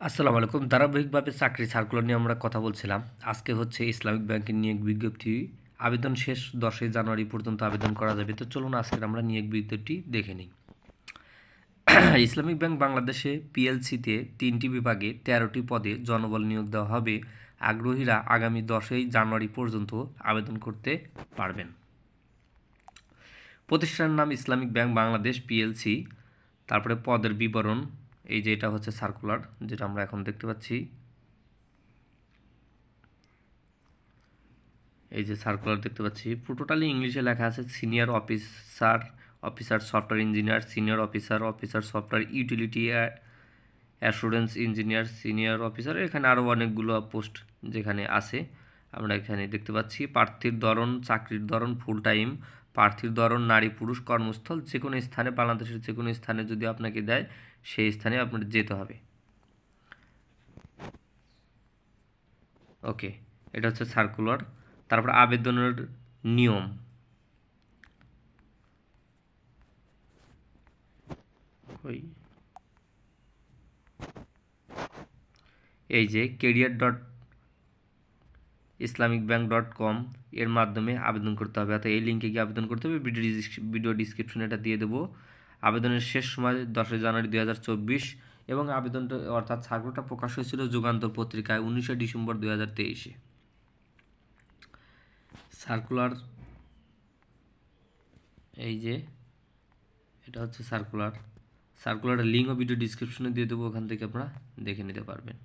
আসসালামু আলাইকুম। ধারাবাহিকভাবে চাকরি সার্কুলার নিয়ে আমরা কথা বলছিলাম। আজকে হচ্ছে ইসলামিক ব্যাংকের নিয়োগ বিজ্ঞপ্তি। আবেদন শেষ, দশই জানুয়ারি পর্যন্ত আবেদন করা যাবে। তো চলুন আজকের আমরা নিয়োগ বিজ্ঞপ্তি দেখে নিই। ইসলামিক ব্যাংক বাংলাদেশে পিএলসিতে তিনটি বিভাগে তেরোটি পদে জনবল নিয়োগ দেওয়া হবে। আগ্রহীরা আগামী দশই জানুয়ারি পর্যন্ত আবেদন করতে পারবেন। প্রতিষ্ঠানের নাম ইসলামিক ব্যাংক বাংলাদেশ পিএলসি। তারপরে পদের বিবরণ এই যে এটা হচ্ছে সার্কুলার যেটা আমরা এখন দেখতে পাচ্ছি। এই যে সার্কুলার দেখতে পাচ্ছি। টোটালি ইংলিশে লেখা আছে senior officer officer software engineer senior officer officer software utility assurance engineer senior officer এখানে আরও অনেকগুলো পোস্ট যেখানে আছে। আমরা এখানে দেখতে পাচ্ছি, প্রার্থীর ধরন, চাকরির ধরন ফুল টাইম প্রার্থীর ধরন, নারী, পুরুষ, কর্মস্থল, যে কোনো স্থানে, বাংলাদেশের যে কোনো স্থানে যদি আপনাকে দেয়, সেই স্থানে আপনার যেতে হবে। ওকে, এটা হচ্ছে সার্কুলার তারপর আবেদনের নিয়ম। এই যে career dot Islamic bank dot com এর মাধ্যমে আবেদন করতে হবে। অর্থাৎ এই লিঙ্কে গিয়ে আবেদন করতে হবে। ভিডিও ভিডিও ডিসক্রিপশনে এটা দিয়ে দেবো। আবেদনের শেষ সময় দশই জানুয়ারি দুই হাজার চব্বিশ এবং আবেদনটা, অর্থাৎ সার্কুলারটা প্রকাশ হয়েছিল যুগান্তর পত্রিকায় উনিশে ডিসেম্বর দুই হাজার তেইশে। সার্কুলার, এই যে, এটা হচ্ছে সার্কুলার। সার্কুলারের লিঙ্ক ও ভিডিও ডিসক্রিপশনে দিয়ে দেবো। ওখান থেকে আপনারা দেখে নিতে পারবেন।